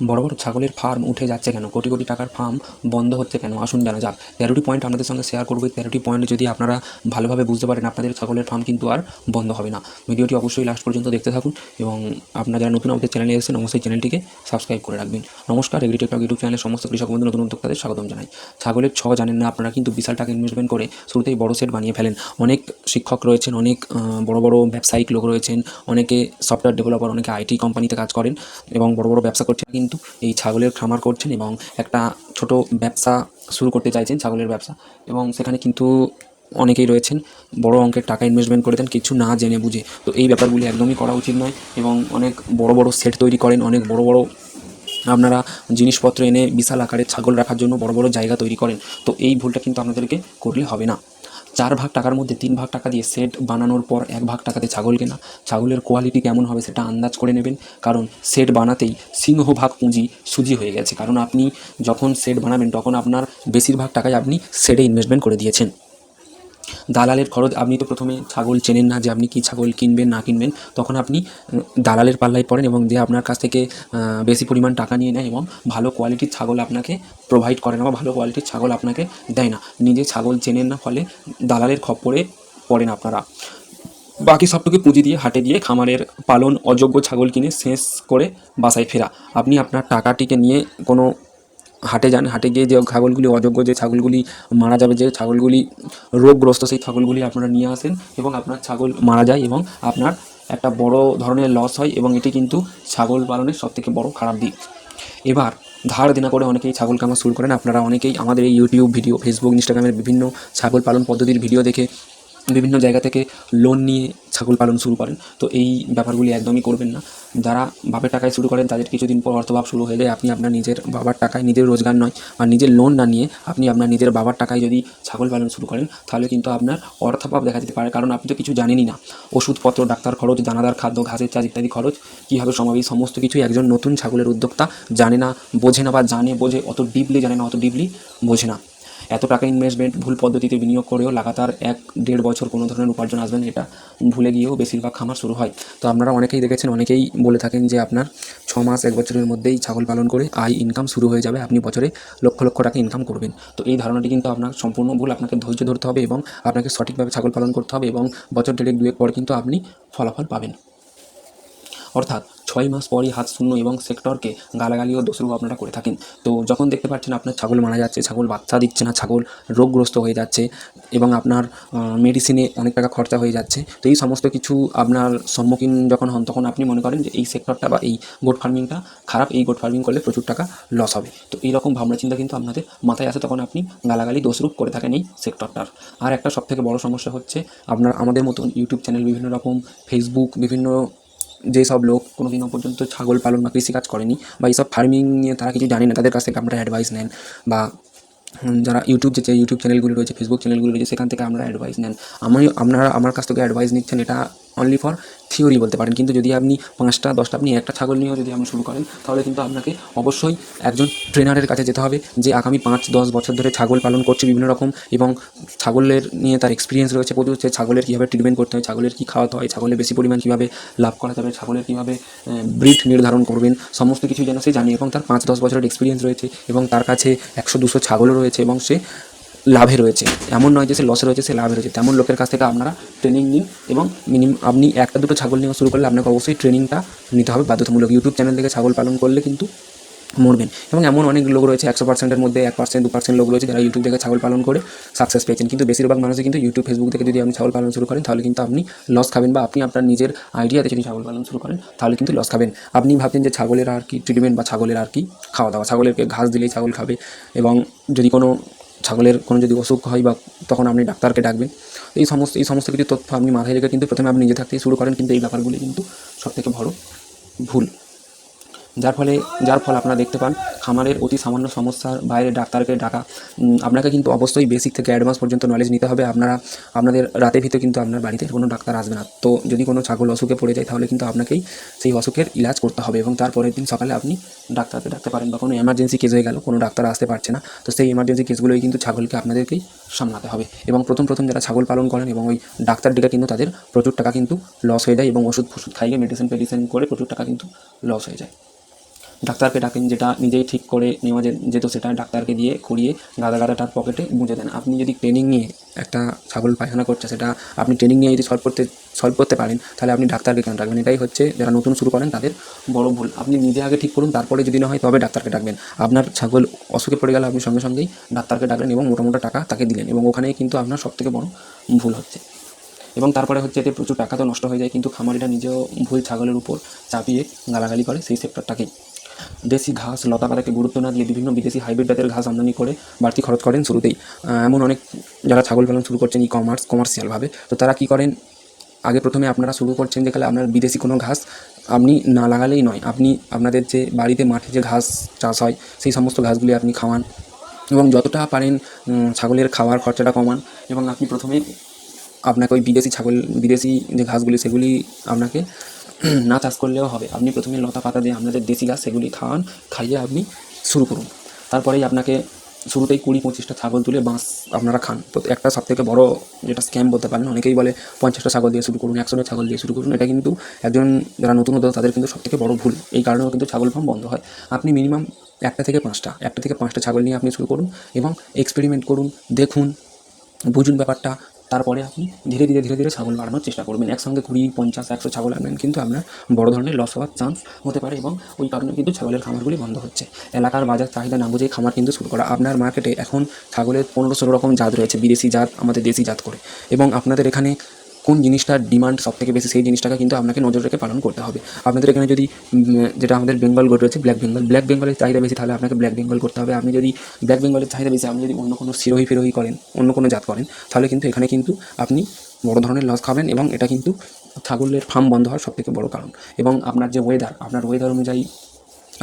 বড় বড় ছাগলের ফার্ম উঠে যাচ্ছে কেন? কোটি কোটি টাকার ফার্ম বন্ধ হচ্ছে কেন? আসুন জানা যাক। তেরোটি পয়েন্ট আপনাদের সঙ্গে শেয়ার করব। এই তেরোটি পয়েন্ট যদি আপনারা ভালোভাবে বুঝতে পারেন, আপনাদের ছাগলের ফার্ম কিন্তু আর বন্ধ হবে না। ভিডিওটি অবশ্যই লাস্ট পর্যন্ত দেখতে থাকুন এবং আপনারা যারা নতুন আমাদের চ্যানেলে এসেছেন, অবশ্যই চ্যানেলটিকে সাবস্ক্রাইব করে রাখবেন। নমস্কার এগ্রিটেকটক ইউটিউব চ্যানেলের সমস্ত কৃষক বন্ধু, নতুন উদ্যোক্তাদের স্বাগতম জানাই। ছাগলের ছ জানেন না, আপনারা কিন্তু বিশাল টাকা ইনভেস্টমেন্ট করে শুরুতেই বড় সেট বানিয়ে ফেলেন। অনেক শিক্ষক রয়েছেন, অনেক বড় বড় ব্যবসায়িক লোক রয়েছেন, অনেকে সফটওয়্যার ডেভেলপার অনেকে আইটি কোম্পানিতে কাজ করেন এবং বড় বড় ব্যবসা করছেন। কিন্তু এই ছাগলের খামার করছেন এবং একটা ছোট ব্যবসা শুরু করতে চাইছেন ছাগলের ব্যবসা। এবং সেখানে কিন্তু অনেকেই রয়েছেন, বড় অঙ্কের টাকা ইনভেস্টমেন্ট করে দেন, কিছু না জেনে বুঝে। তো এই ব্যাপারগুলি একদমই করা উচিত নয় এবং অনেক বড় বড় সেট তৈরি করেন, অনেক বড় বড় আপনারা জিনিসপত্র এনে বিশাল আকারে ছাগল রাখার জন্য বড় বড় জায়গা তৈরি করেন। তো এই ভুলটা কিন্তু আপনাদেরকে করলে হবে না। চার ভাগ টাকার মধ্যে তিন ভাগ টাকা দিয়ে সেট বানানোর পর এক ভাগ টাকাতে ছাগল কেনা। ছাগলের কোয়ালিটি কেমন হবে সেটা আন্দাজ করে নেবেন। কারণ সেট বানাতেই সিংহভাগ পুঁজি সুজি হয়ে গেছে। কারণ আপনি যখন সেট বানাবেন, তখন আপনার বেশিরভাগ টাকায় আপনি সেটে ইনভেস্টমেন্ট করে দিয়েছেন। দালালের খরচ, আপনি তো প্রথমে ছাগল চেনেন না যে আপনি কি ছাগল কিনবেন, না কিনবেন। তখন আপনি দালালের পাল্লায় পড়েন এবং যে আপনার কাছ থেকে বেশি পরিমাণ টাকা নিয়ে নেয় এবং ভালো কোয়ালিটির ছাগল আপনাকে প্রোভাইড করে না বা ভালো কোয়ালিটির ছাগল আপনাকে দেয় না। নিজে ছাগল চেনেন না, ফলে দালালের খপ্পরে পড়েন আপনারা। বাকি সবটুকু পুঁজি দিয়ে, হাটে দিয়ে খামারের পালন অযোগ্য ছাগল কিনে শেষ করে বাসায় ফেরা। আপনি আপনার টাকাটিকে নিয়ে কোনো হাটে যান, হাটে গিয়ে যে ছাগলগুলি অযোগ্য, যে ছাগলগুলি মারা যাবে, যে ছাগলগুলি রোগগ্রস্ত, সেই ছাগলগুলি আপনারা নিয়ে আসেন এবং আপনার ছাগল মারা যায় এবং আপনার একটা বড় ধরনের লস হয় এবং এটি কিন্তু ছাগল পালনের সবথেকে বড় খারাপ দিক। এবার ধার দেনা করে অনেকেই ছাগল কামা শুরু করেন। আপনারা অনেকেই আমাদের এই ইউটিউব ভিডিও ফেসবুক ইনস্টাগ্রামের বিভিন্ন ছাগল পালন পদ্ধতির ভিডিও দেখে বিভিন্ন জায়গা থেকে লোন নিয়ে ছাগল পালন শুরু করেন। তো এই ব্যাপারগুলি একদমই করবেন না। যারা বাপের টাকায় শুরু করেন, তাদের কিছুদিন পর অর্থভাব শুরু হয়ে যায়। আপনি আপনার নিজের বাবার টাকায় নিজের রোজগার নয়, বা নিজের লোন না নিয়ে আপনি আপনার নিজের বাবার টাকায় যদি ছাগল পালন শুরু করেন, তাহলে কিন্তু আপনার অর্থাভাব দেখা যেতে পারে। কারণ আপনি তো কিছু জানেনই না। ওষুধপত্র, ডাক্তার খরচ, দানাদার খাদ্য, ঘাসের চাষ ইত্যাদি খরচ, কীভাবে সম্ভব এই সমস্ত কিছুই একজন নতুন ছাগলের উদ্যোক্তা জানে না, বোঝে না, বা জানে, বোঝে, অত ডিপলি জানে না, অত ডিপলি বোঝে না। এত টাকা ইনভেস্টমেন্ট ভুল পদ্ধতিতে বিনিয়োগ করেও লাগাতার এক দেড় বছর কোনো ধরনের উপার্জন আসবেন এটা ভুলে গিয়েও বেশিরভাগ খামার শুরু হয়। তো আপনারা অনেকেই দেখেছেন, অনেকেই বলে থাকেন যে আপনার ছ মাস, এক বছরের মধ্যেই ছাগল পালন করে আয় ইনকাম শুরু হয়ে যাবে, আপনি বছরে লক্ষ লক্ষ টাকা ইনকাম করবেন। তো এই ধারণাটি কিন্তু আপনার সম্পূর্ণ ভুল, আপনাকে ধৈর্য ধরতে হবে এবং আপনাকে সঠিকভাবে ছাগল পালন করতে হবে এবং বছর দেড়েক, দুয়েক পর কিন্তু আপনি ফলাফল পাবেন। অর্থাৎ ছয় মাস পরই হাত শূন্য এবং সেক্টরকে গালাগালি ও দোষরূপ আপনারা করে থাকেন। তো যখন দেখতে পাচ্ছেন আপনার ছাগল মারা যাচ্ছে, ছাগল বাচ্চা দিচ্ছে না, ছাগল রোগগ্রস্ত হয়ে যাচ্ছে এবং আপনার মেডিসিনে অনেক টাকা খরচা হয়ে যাচ্ছে, তো এই সমস্ত কিছু আপনার সম্মুখীন যখন হন, তখন আপনি মনে করেন যে এই সেক্টরটা বা এই গোট ফার্মিংটা খারাপ, এই গোট ফার্মিং করলে প্রচুর টাকা লস হবে। তো এইরকম ভাবনা চিন্তা কিন্তু আপনাদের মাথায় আসে তখন আপনি গালাগালি, দোষরূপ করে থাকেন এই সেক্টরটার। আর একটা সবথেকে বড় সমস্যা হচ্ছে, আপনার, আমাদের মতন ইউটিউব চ্যানেল বিভিন্ন রকম ফেসবুক বিভিন্ন যেসব লোক কোনো দিনও পর্যন্ত ছাগল পালন বা কৃষিকাজ করেনি বা এইসব ফার্মিং নিয়ে তারা কিছু জানে না, তাদের কাছ থেকে আমরা অ্যাডভাইস নেন বা যারা ইউটিউব যে ইউটিউব চ্যানেলগুলি রয়েছে ফেসবুক চ্যানেলগুলি রয়েছে, সেখান থেকে আমরা অ্যাডভাইস নেন। আমি, আপনারা আমার কাছ থেকে অ্যাডভাইস নিচ্ছেন, এটা অনলি ফর থিওরি বলতে পারেন। কিন্তু যদি আপনি পাঁচটা, দশটা, আপনি একটা ছাগল নিয়েও যদি আপনি শুরু করেন, তাহলে কিন্তু আপনাকে অবশ্যই একজন ট্রেনারের কাছে যেতে হবে যে আগামী পাঁচ, দশ বছর ধরে ছাগল পালন করছে বিভিন্ন রকম এবং ছাগলের নিয়ে তার এক্সপিরিয়েন্স রয়েছে প্রচুর সে ছাগলের কীভাবে ট্রিটমেন্ট করতে হয়, ছাগলের কী খাওয়াতে হয়, ছাগলের বেশি পরিমাণ কীভাবে লাভ করা যাবে, ছাগলের কীভাবে ব্রিড নির্ধারণ করবেন, সমস্ত কিছু যেন সে জানে এবং তার পাঁচ, দশ বছরের এক্সপিরিয়েন্স রয়েছে এবং তার কাছে একশো, দুশো ছাগলও রয়েছে এবং সে লাভে রয়েছে। এমন নয় যে সে লসে রয়েছে, সে লাভে রয়েছে। তেমন লোকের কাছ থেকে আপনারা ট্রেনিং নিন এবং মিনিমাম আপনি একটা দুটো ছাগল নিয়ে শুরু করলে আপনাকে অবশ্যই ট্রেনিংটা নিতে হবে বাধ্যতামূলক। ইউটিউব চ্যানেল থেকে ছাগল পালন করলে কিন্তু মরবেন। এবং এমন অনেক লোক রয়েছে, একশো পার্সেন্টের মধ্যে এক পার্সেন্ট দু পার্সেন্ট লোক রয়েছে যারা ইউটিউব থেকে ছাগল পালন করে সাকসেস পেয়েছেন। কিন্তু বেশিরভাগ মানুষই কিন্তু ইউটিউব ফেসবুক থেকে যদি আপনি ছাগল পালন শুরু করেন, তাহলে কিন্তু আপনি লস খাবেন বা আপনি আপনার নিজের আইডিয়াতে যদি ছাগল পালন শুরু করেন, তাহলে কিন্তু লস খাবেন। আপনি ভাবছেন যে ছাগলের আর কি ট্রিটমেন্ট বা ছাগলের আর কি খাওয়া দাওয়া ছাগলেরকে ঘাস দিলেই ছাগল খাবে এবং যদি কোনো ছাগলের কোনো যদি অসুখ হয় বা তখন আপনি ডাক্তারকে ডাকবেন। এই সমস্ত এই সমস্ত কিছু তথ্য আপনি মাথায় রেখে কিন্তু প্রথমে আপনি নিজে থাকতেই শুরু করেন, কিন্তু এই ব্যাপারগুলি কিন্তু সবথেকে বড় ভুল। যার ফলে, যার ফল আপনারা দেখতে পান, খামারের অতি সামান্য সমস্যার বাইরে ডাক্তারকে ডাকা আপনাকে কিন্তু অবশ্যই বেসিক থেকে অ্যাডভান্স পর্যন্ত নলেজ নিতে হবে। আপনারা, আপনাদের রাতের ভিতরে কিন্তু আপনার বাড়িতে কোনো ডাক্তার আসবে না। তো যদি কোনো ছাগল অসুখে পড়ে যায়, তাহলে কিন্তু আপনাকেই সেই অসুখের ইলাজ করতে হবে এবং তারপরের দিন সকালে আপনি ডাক্তারকে ডাকতে পারেন বা কোনো এমার্জেন্সি কেস হয়ে গেল, কোনো ডাক্তার আসতে পারছে না, তো সেই এমার্জেন্সি কেসগুলোই কিন্তু ছাগলকে আপনাদেরকেই সামলাতে হবে। এবং প্রথম প্রথম যারা ছাগল পালন করেন এবং ওই ডাক্তার ডেকে কিন্তু তাদের প্রচুর টাকা কিন্তু লস হয়ে যায় এবং ওষুধ ফষুধ খাইয়ে মেডিসিন ফেডিসিন করে প্রচুর টাকা কিন্তু লস হয়ে যায়। ডাক্তারকে ডাকেন, যেটা নিজেই ঠিক করে নেওয়া যেত সেটা ডাক্তারকে দিয়ে করিয়ে গাদা গাদা তার পকেটে গুঁজে দেন। আপনি যদি ট্রেনিং নিয়ে একটা ছাগল পায়খানা করছে, সেটা আপনি ট্রেনিং নিয়ে যদি সলভ করতে সলভ করতে পারেন, তাহলে আপনি ডাক্তারকে কেন ডাকবেন? এটাই হচ্ছে যারা নতুন শুরু করেন, তাদের বড় ভুল। আপনি নিজে আগে ঠিক করুন, তারপরে যদি না হয় তবে ডাক্তারকে ডাকবেন। আপনার ছাগল অসুখে পড়ে গেলে আপনি সঙ্গে সঙ্গেই ডাক্তারকে ডাকলেন এবং মোটা মোটা টাকা তাকে দিলেন এবং ওখানেই কিন্তু আপনার সবথেকে বড় ভুল হচ্ছে। এবং তারপরে হচ্ছে এতে প্রচুর টাকা তো নষ্ট হয়ে যায়, কিন্তু খামারিটা নিজেও ভুল ছাগলের উপর চাপিয়ে গালাগালি করে, সেই সেক্টরটাকেই দেশি ঘাস লতা পাতাকে গুরুত্ব না দিয়ে বিভিন্ন বিদেশি হাইব্রিড জাতের ঘাস আমদানি করে বাড়তি খরচ করেন শুরুতেই। এমন অনেক যারা ছাগল পালন শুরু করছেন ই কমার্স কমার্শিয়ালভাবে তো তারা কী করেন? আগে প্রথমে আপনারা শুরু করছেন যে আপনার বিদেশি কোনো ঘাস আপনি না লাগালেই নয়। আপনি আপনাদের যে বাড়িতে মাঠে যে ঘাস চাষ হয়, সেই সমস্ত ঘাসগুলি আপনি খাওয়ান এবং যতটা পারেন ছাগলের খাওয়ার খরচাটা কমান এবং আপনি প্রথমে আপনাকে ওই বিদেশি ছাগল, বিদেশি যে ঘাসগুলি, সেগুলি আপনাকে না চাষ করলেও হবে। আপনি প্রথমে লতা পাতা দিয়ে আপনাদের দেশি ঘাস সেগুলি খাওয়ান খাইয়ে আপনি শুরু করুন। তারপরেই আপনাকে শুরুতেই কুড়ি পঁচিশটা ছাগল তুলে বাঁশ আপনারা খান। একটা সব থেকে বড় যেটা স্ক্যাম বলতে পারেন, অনেকেই বলে পঞ্চাশটা ছাগল দিয়ে শুরু করুন, একশোটা ছাগল দিয়ে শুরু করুন। এটা কিন্তু একজন যারা নতুন হতো তাদের কিন্তু সব থেকে বড় ভুল। এই কারণেও কিন্তু ছাগল ফার্ম বন্ধ হয়। আপনি মিনিমাম একটা থেকে পাঁচটা, একটা থেকে পাঁচটা ছাগল নিয়ে আপনি শুরু করুন এবং এক্সপেরিমেন্ট করুন, দেখুন, বুঝুন ব্যাপারটা। তারপরে আপনি ধীরে ধীরে ধীরে ধীরে ছাগল বাড়ানোর চেষ্টা করবেন। একসঙ্গে কুড়ি, পঞ্চাশ, একশো ছাগল আনবেন, কিন্তু আপনার বড় ধরনের লস হওয়ার চান্স হতে পারে এবং ওই কারণে কিন্তু ছাগলের খামারগুলি বন্ধ হচ্ছে। এলাকার বাজার চাহিদা না বুঝেই খামার কিন্তু শুরু করা। আপনার মার্কেটে এখন ছাগলের পনেরো ষোলো রকম জাত রয়েছে, বিদেশি জাত, আমাদের দেশি জাত করে। এবং আপনাদের এখানে কোন জিনিসটার ডিমান্ড সব থেকে বেশি, সেই জিনিসটাকে কিন্তু আপনাকে নজর রেখে পালন করতে হবে। আপনাদের এখানে যদি যেটা আমাদের বেঙ্গল গোট রয়েছে ব্ল্যাক বেঙ্গল ব্ল্যাক বেঙ্গলের চাহিদা বেশি, তাহলে আপনাকে ব্ল্যাক বেঙ্গল করতে হবে। আপনি যদি ব্ল্যাক বেঙ্গলের চাহিদা বেশি, আপনি যদি অন্য কোনো সিরোহি ফিরোহি করেন, অন্য কোনো জাত করেন, তাহলে কিন্তু এখানে কিন্তু আপনি বড় ধরনের লস খাবেন এবং এটা কিন্তু ছাগলের ফার্ম বন্ধ হওয়ার সবথেকে বড় কারণ। এবং আপনার যে ওয়েদার আপনার ওয়েদার অনুযায়ী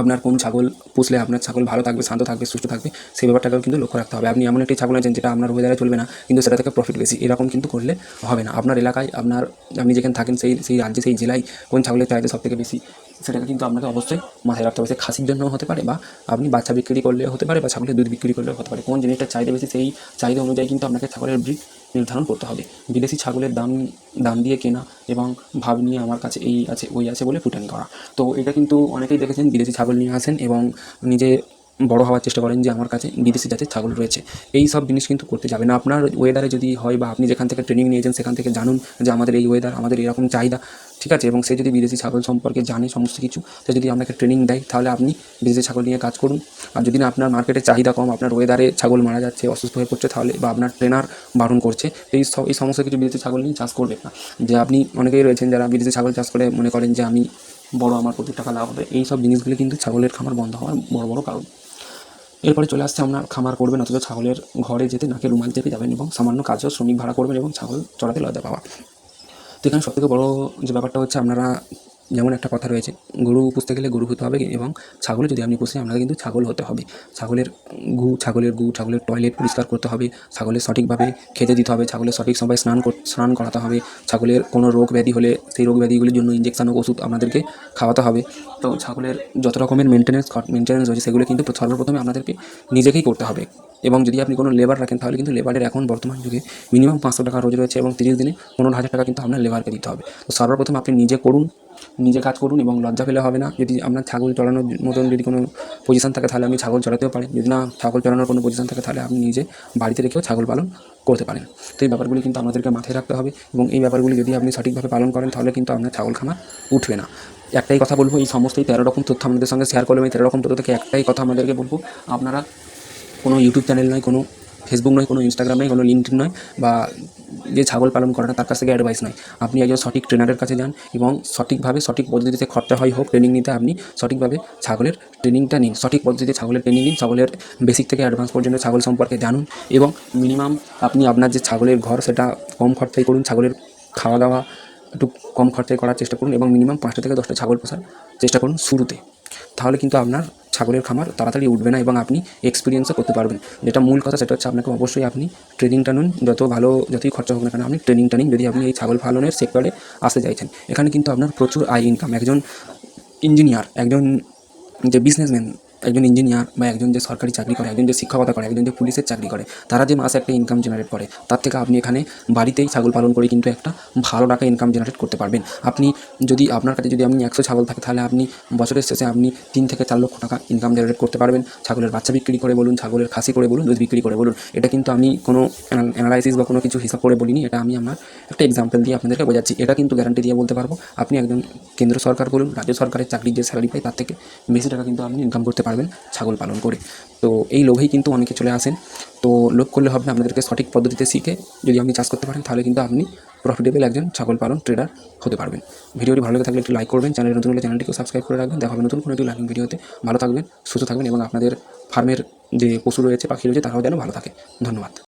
আপনার কোন ছাগল পুষলে আপনার ছাগল ভালো থাকবে, শান্ত থাকবে, সুস্থ থাকবে, সেই ব্যাপারটাকেও কিন্তু লক্ষ্য রাখতে হবে। আপনি এমন একটি ছাগল আছেন যেটা আপনার ওয়েদারে চলবে না, কিন্তু সেটা থেকে প্রফিট বেশি। এরকম কিন্তু করলে হবে না। আপনার এলাকায় আপনার, আপনি যেখানে থাকেন সেই সেই রাজ্যে, সেই জেলায় কোন ছাগলের চাহিদা সব থেকে বেশি, সেটাকে কিন্তু আপনাকে অবশ্যই মাথায় রাখতে হবে। সে খাসির জন্য হতে পারে বা আপনি বাচ্চা বিক্রি করলে হতে পারে বা ছাগলের দুধ বিক্রি করলেও হতে পারে। কোন জিনিসটার চাহিদা বেশি সেই চাহিদা অনুযায়ী কিন্তু আপনাকে ছাগলের ব্রিড নির্ধারণ করতে হবে। বিদেশি ছাগলের দাম দাম দিয়ে কেনা এবং ভাব নিয়ে আমার কাছে এই আছে, ওই আছে বলে ফুটানি করা। তো এটা কিন্তু অনেকেই দেখেছেন, বিদেশি ছাগল নিয়ে আসেন এবং নিজে বড় হওয়ার চেষ্টা করেন যে আমার কাছে বিদেশি জাতের ছাগল রয়েছে। এই সব জিনিস কিন্তু করতে যাবে না। আপনার ওয়েদারে যদি হয় বা আপনি যেখান থেকে ট্রেনিং নিয়েছেন, সেখান থেকে জানুন যে আমাদের এই ওয়েদার আমাদের এরকম চাহিদা। ঠিক আছে? এবং সে যদি বিদেশি ছাগল সম্পর্কে জানে সমস্ত কিছু, সে যদি আপনাকে ট্রেনিং দেয়, তাহলে আপনি বিদেশি ছাগল নিয়ে কাজ করুন। আর যদি না আপনার মার্কেটে চাহিদা কম, আপনার ওয়েদারে ছাগল মারা যাচ্ছে, অসুস্থ হয়ে পড়ছে তাহলে বা আপনার ট্রেনার বারণ করছে, এই সব এই সমস্ত কিছু বিদেশি ছাগল নিয়ে চাষ করবেন না। যে আপনি অনেকেই রয়েছেন যারা বিদেশি ছাগল চাষ করে মনে করেন যে আমি বড়, আমার প্রচুর টাকা লাভ হবে, এই সব জিনিসগুলি কিন্তু ছাগলের খামার বন্ধ হওয়ার বড় বড় কারণ। এরপরে চলে আসছে আপনার খামার করবেন, অথচ ছাগলের ঘরে যেতে নাকে রুমাল চেপে যাবেন এবং সামান্য কাজও শ্রমিক ভাড়া করবেন এবং ছাগল চড়াতে লজ্জা পাওয়া। তো এখানে সবথেকে বড় যে ব্যাপারটা হচ্ছে আপনারা যেমন একটা কথা রয়েছে, গরু পুষতে গেলে গরু হতে হবে এবং ছাগল যদি আপনি পুষেন, আপনাকে কিন্তু ছাগল হতে হবে। ছাগলের গু ছাগলের গু, ছাগলের টয়লেট পরিষ্কার করতে হবে, ছাগলের সঠিকভাবে খেতে দিতে হবে, ছাগলের সঠিক সময় স্নান স্নান করাতে হবে, ছাগলের কোনো রোগ ব্যাধি হলে সেই রোগ ব্যাধিগুলির জন্য ইঞ্জেকশন ও ওষুধ আপনাদেরকে খাওয়াতে হবে। তো ছাগলের যত রকমের মেনটেন্যান্স মেনটেন্যান্স রয়েছে, সেগুলো কিন্তু সর্বপ্রথমে আপনাদেরকে নিজেকেই করতে হবে। এবং যদি আপনি কোনো লেবার রাখেন, তাহলে কিন্তু লেবারের এখন বর্তমান যুগে মিনিমাম পাঁচশো টাকা রোজ রয়েছে এবং তিরিশ দিনে পনেরো হাজার টাকা কিন্তু আপনার লেবারকে দিতে হবে। তো সর্বপ্রথম আপনি নিজে করুন নিজে কাজ করুন এবং লজ্জা পেলে হবে না। যদি আপনার ছাগল চড়ানোর মতন যদি কোনো পজিশন থাকে, তাহলে আপনি ছাগল চড়াতেও পারেন। যদি না ছাগল চড়ানোর কোনো পজিশন থাকে, তাহলে আপনি নিজে বাড়িতে রেখেও ছাগল পালন করতে পারেন। তো এই ব্যাপারগুলি কিন্তু আমাদেরকে মাথায় রাখতে হবে এবং এই ব্যাপারগুলি যদি আপনি সঠিকভাবে পালন করেন, তাহলে কিন্তু আপনার ছাগল খামার উঠবে না। একটাই কথা বলব, এই সমস্ত এই তেরো রকম তথ্য আমাদের সঙ্গে শেয়ার করলাম। এই তেরো রকম তথ্য থেকে একটাই কথা আমাদেরকে বলব, আপনারা কোনো ইউটিউব চ্যানেল নয়, কোনো ফেসবুক নয়, কোনো ইনস্টাগ্রাম নয়, কোনো লিঙ্কড নয় বা যে ছাগল পালন করে না, তার কাছ থেকে অ্যাডভাইস নয়। আপনি একজন সঠিক ট্রেনারের কাছে যান এবং সঠিকভাবে, সঠিক পদ্ধতিতে খরচা হয় হোক ট্রেনিং নিতে আপনি সঠিকভাবে ছাগলের ট্রেনিংটা নিন। সঠিক পদ্ধতিতে ছাগলের ট্রেনিং নিন, ছাগলের বেসিক থেকে অ্যাডভান্স পর্যন্ত ছাগল সম্পর্কে জানুন এবং মিনিমাম আপনি আপনার যে ছাগলের ঘর, সেটা কম খরচায় করুন, ছাগলের খাওয়া দাওয়া একটু কম খরচায় করার চেষ্টা করুন এবং মিনিমাম পাঁচটা থেকে দশটা ছাগল পোষার চেষ্টা করুন শুরুতে। তাহলে কিন্তু আপনার ছাগলের খামার তাড়াতাড়ি উঠবে না এবং আপনি এক্সপিরিয়েন্সও করতে পারবেন। যেটা মূল কথা, সেটা হচ্ছে আপনাকে অবশ্যই আপনি ট্রেনিংটা নিন। যত ভালো, যতই খরচা হোক না কেন, আপনি ট্রেনিংটা নিন। যদি আপনি এই ছাগল পালনের সেক্টরে আসতে চাইছেন। এখানে কিন্তু আপনার প্রচুর আয় ইনকাম একজন ইঞ্জিনিয়ার একজন যে বিজনেসম্যান একজন ইঞ্জিনিয়ার বা একজন যে সরকারি চাকরি করে, একজন যে শিক্ষকতা করে, একজন যে পুলিশের চাকরি করে, তারা যে মাসে একটা ইনকাম জেনারেট করে, তার থেকে আপনি এখানে বাড়িতেই ছাগল পালন করে কিন্তু একটা ভালো টাকা ইনকাম জেনারেট করতে পারবেন। আপনি যদি আপনার কাছে যদি আপনি একশো ছাগল থাকে, তাহলে আপনি বছরের শেষে আপনি তিন থেকে চার লক্ষ টাকা ইনকাম জেনারেট করতে পারবেন। ছাগলের বাচ্চা বিক্রি করে বলুন, ছাগলের খাসি করে বলুন, দুধ বিক্রি করে বলুন, এটা কিন্তু আমি কোনো অ্যানালাইসিস বা কোনো কিছু হিসাব করে বলিনি, এটা আমি আমার একটা এক্সাম্পল দিয়ে আপনাদেরকে বোঝাচ্ছি। এটা কিন্তু গ্যারান্টি দিয়ে বলতে পারব, আপনি একজন কেন্দ্র সরকার বলুন, রাজ্য সরকারের চাকরির যে স্যালারি পায় তার থেকে বেশি টাকা কিন্তু আপনি ইনকাম করতে পারবেন। ছাগল পালন করে। তো এই লোভেই কিন্তু অনেকে চলে আসেন। তো লোভ করলে হবে না, আপনাদেরকে সঠিক পদ্ধতিতে শিখে যদি আপনি চাষ করতে পারেন, তাহলে কিন্তু আপনি প্রফিটেবল একজন ছাগল পালন ট্রেডার হতে পারবেন। ভিডিওটি ভালো লাগে থাকলে একটু লাইক করবেন, চ্যানেল নতুন হলে চ্যানেলটিকে সাবস্ক্রাইব করে রাখবেন। দেখাবেন নতুন কোনো একটি লার্নিং ভিডিওতে। ভালো থাকবেন, সুস্থ থাকবেন এবং আপনাদের ফার্মের যে পশু রয়েছে, পাখি রয়েছে, তারাও যেন ভালো থাকে। ধন্যবাদ।